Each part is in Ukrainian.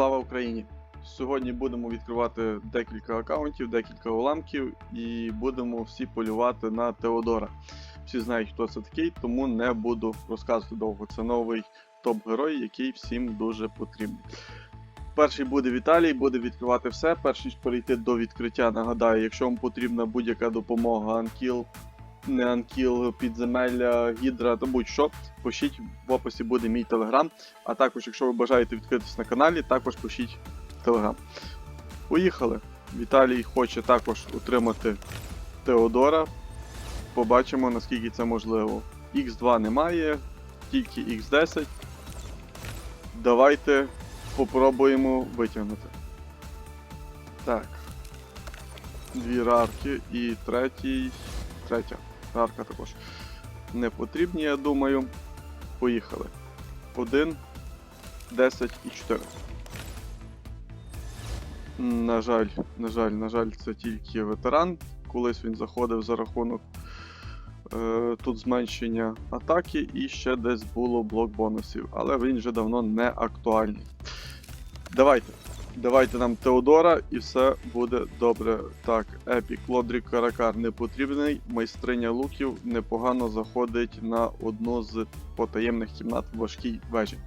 Слава Україні! Сьогодні будемо відкривати декілька аккаунтів, декілька уламків і будемо всі полювати на Теодора. Всі знають, хто це такий, тому не буду розказувати довго. Це новий топ-герой, який всім дуже потрібний. Перший буде Віталій, буде відкривати все. Перш ніж перейти до відкриття, нагадаю, якщо вам потрібна будь-яка допомога, анкіл, не анкіл, підземелля, гідра та будь-що, пишіть в описі буде мій телеграм. А також, якщо ви бажаєте відкритися на каналі, також пишіть телеграм. Поїхали. Віталій хоче також утримати Теодора. Побачимо, наскільки це можливо. Х2 немає, тільки Х10. Давайте попробуємо витягнути. Так. Дві рарки і третій. Третя. Рарка також. Не потрібні, я думаю. Поїхали. 1, 10 і 4. На жаль, на жаль, на жаль, це тільки ветеран. Колись він заходив за рахунок тут зменшення атаки і ще десь було блок бонусів, але він вже давно не актуальний. Давайте. Давайте нам Теодора і все буде добре. Так, Епік, Лодрік Каракар не потрібний. Майстриня луків непогано заходить на одну з потаємних кімнат в важкій вежі.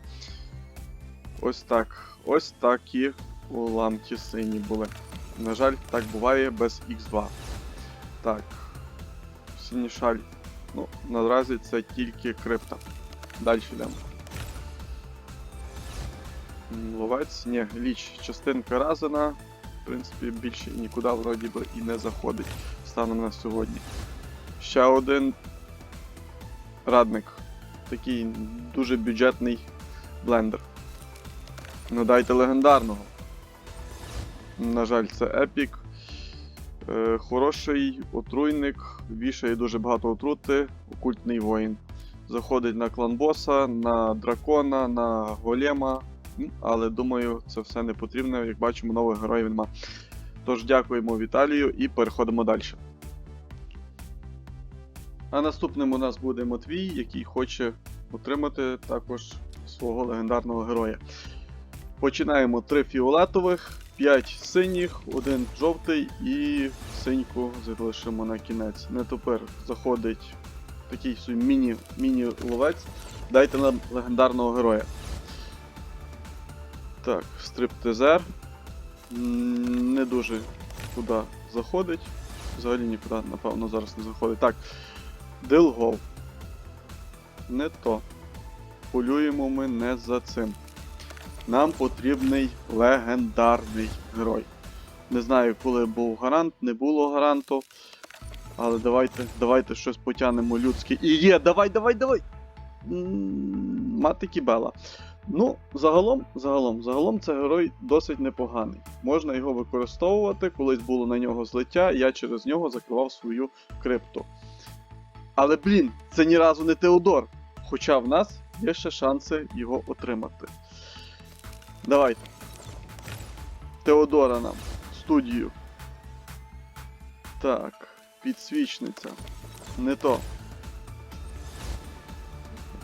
Ось так. Ось такі уламки сині були. На жаль, так буває без Х2. Так. Сині шаль. Ну, наразі це тільки крипта. Далі йдемо. Ловець, ні, ліч, частинка Разена. В принципі, більше нікуди вроді би і не заходить станом на сьогодні. Ще один радник. Такий дуже бюджетний блендер. Ну дайте легендарного. На жаль, це епік. Е, хороший отруйник, вішає дуже багато отрути, окультний воїн. Заходить на клан боса, на дракона, на голема. Але думаю, це все не потрібно. Як бачимо, нових героїв нема. Тож дякуємо Віталію і переходимо далі. А наступним у нас буде Матвій, який хоче отримати також свого легендарного героя. Починаємо три фіолетових, 5 синіх, один жовтий і синьку залишимо на кінець. Не тепер заходить такий собі міні, міні-ловець. Дайте нам легендарного героя. Так, стриптизер. Не дуже куди заходить. Взагалі нікуди, напевно, зараз не заходить. Так. Дилгов. Не то. Полюємо ми не за цим. Нам потрібний легендарний герой. Не знаю, коли був гарант, не було гаранту. Але давайте, давайте щось потягнемо людське. І є, давай, давай, давай! Мати кібела. Ну, загалом, загалом, загалом це герой досить непоганий. Можна його використовувати, колись було на нього злиття, я через нього закривав свою крипту. Але блін, це ні разу не Теодор. Хоча в нас є ще шанси його отримати. Давайте. Теодора нам. Студію. Так, підсвічниця. Не то.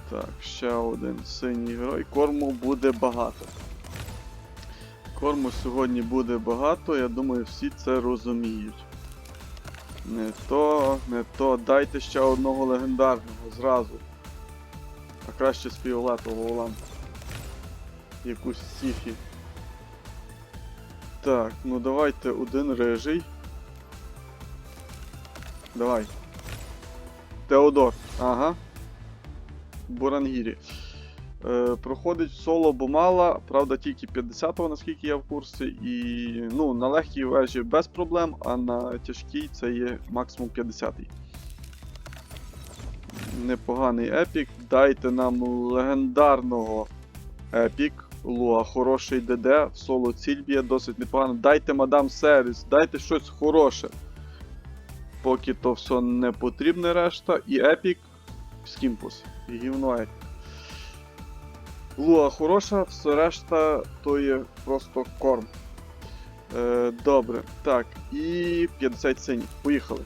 Так, ще один синій герой. Корму буде багато. Корму сьогодні буде багато, я думаю, всі це розуміють. Не то, не то. Дайте ще одного легендарного зразу. А краще з фіолетового лампу. Якусь сіфі. Так, ну давайте один рижий. Давай. Теодор. Ага. Бурангірі. Е, проходить соло Бомала, правда, тільки 50-го, наскільки я в курсі. І ну, на легкій вежі без проблем, а на тяжкій це є максимум 50-й. Непоганий епік. Дайте нам легендарного епік. Луа, хороший ДД, в соло цільбія досить непогано. Дайте мадам сервіс, дайте щось хороше. Поки то все не потрібне решта. І епік Скімпус. І гівно епік. Луа хороша, все решта то є просто корм. Е, добре. Так, і 50 синіх. Поїхали.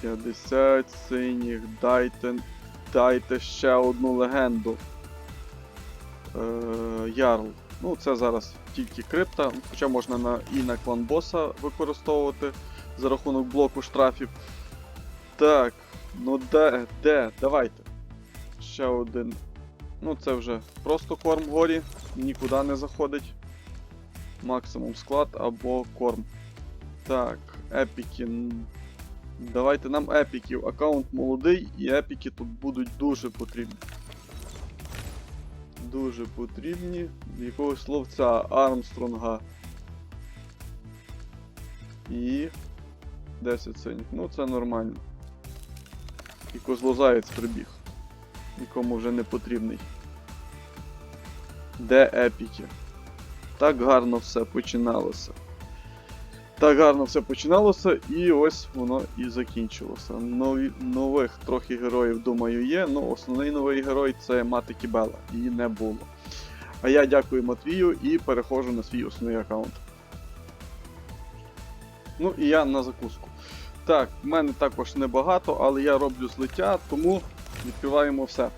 50 синіх. Дайте. Дайте ще одну легенду. Е, Ярл. Ну, це зараз тільки крипта, хоча можна на, і на клан боса використовувати за рахунок блоку штрафів. Так, ну де, де, давайте. Ще один. Ну, це вже просто корм горі, нікуди не заходить. Максимум склад або корм. Так, епіки. Давайте нам епіків. Аккаунт молодий і епіки тут будуть дуже потрібні. Дуже потрібні. Якогось ловця Армстронга. І 10 синіх. Ну це нормально. І козлозаєць прибіг. Нікому вже не потрібний. Де епіки? Так гарно все починалося. Так гарно все починалося, і ось воно і закінчилося. Нові, нових трохи героїв, думаю, є. Ну, основний новий герой це мати Кібела. Її не було. А я дякую Матвію і переходжу на свій основний аккаунт. Ну і я на закуску. Так, в мене також небагато, але я роблю злиття, тому відкриваємо все.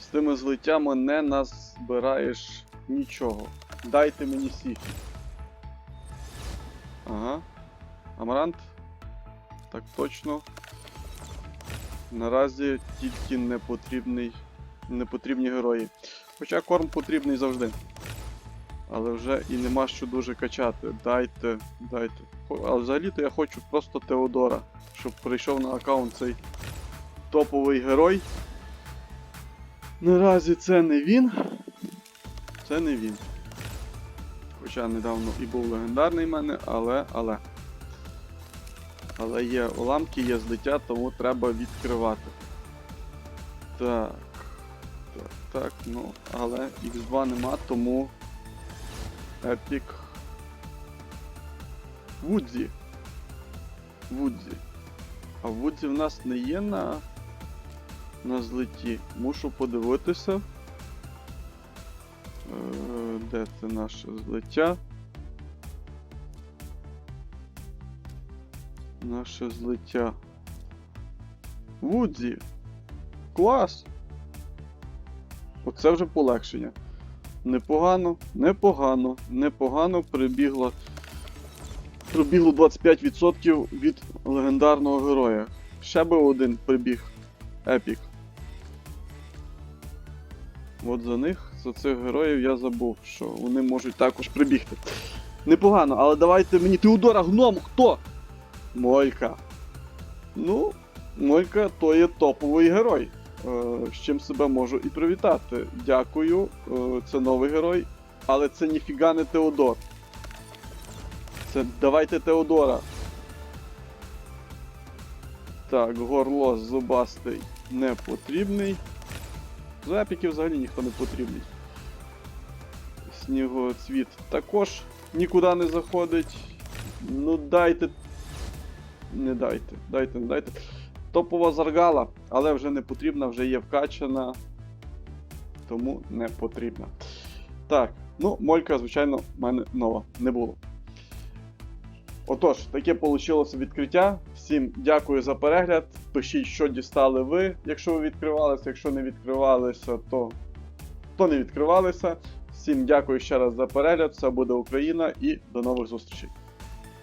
З тими злиттями не назбираєш нічого. Дайте мені сіфі. Ага. Амарант. Так точно. Наразі тільки непотрібний, непотрібні герої. Хоча корм потрібний завжди. Але вже і нема що дуже качати. Дайте, дайте. Але взагалі-то я хочу просто Теодора, щоб прийшов на аккаунт цей топовий герой. Наразі це не він. Це не він. Хоча недавно і був легендарний в мене, але, але. Але є уламки, є злиття, тому треба відкривати. Так. Так, так, ну, але X2 нема, тому. Епік. Вудзі. Вудзі. А Вудзі в нас не є на. На злиті. Мушу подивитися. Де це наше злиття? Наше злиття. Вудзі. Клас! Оце вже полегшення. Непогано, непогано, непогано прибігло. Пробігло 25% від легендарного героя. Ще би один прибіг. Епік. От за них, за цих героїв я забув, що вони можуть також прибігти. Непогано, але давайте мені. Теодора гном, хто? Мойка. Ну, Мойка то є топовий герой. Е, з чим себе можу і привітати. Дякую, е, це новий герой, але це ніфіга не Теодор. Це давайте Теодора. Так, горло зубастий не потрібний. З епіків взагалі ніхто не потрібний. Снігоцвіт також нікуди не заходить. Ну дайте. Не дайте, дайте, не дайте. Топова заргала, але вже не потрібна, вже є вкачана. Тому не потрібна. Так, ну, молька, звичайно, в мене нова не було. Отож, таке вийшло відкриття. Всім дякую за перегляд. Пишіть, що дістали ви, якщо ви відкривалися. Якщо не відкривалися, то, то не відкривалися. Всім дякую ще раз за перегляд. Все буде Україна і до нових зустрічей.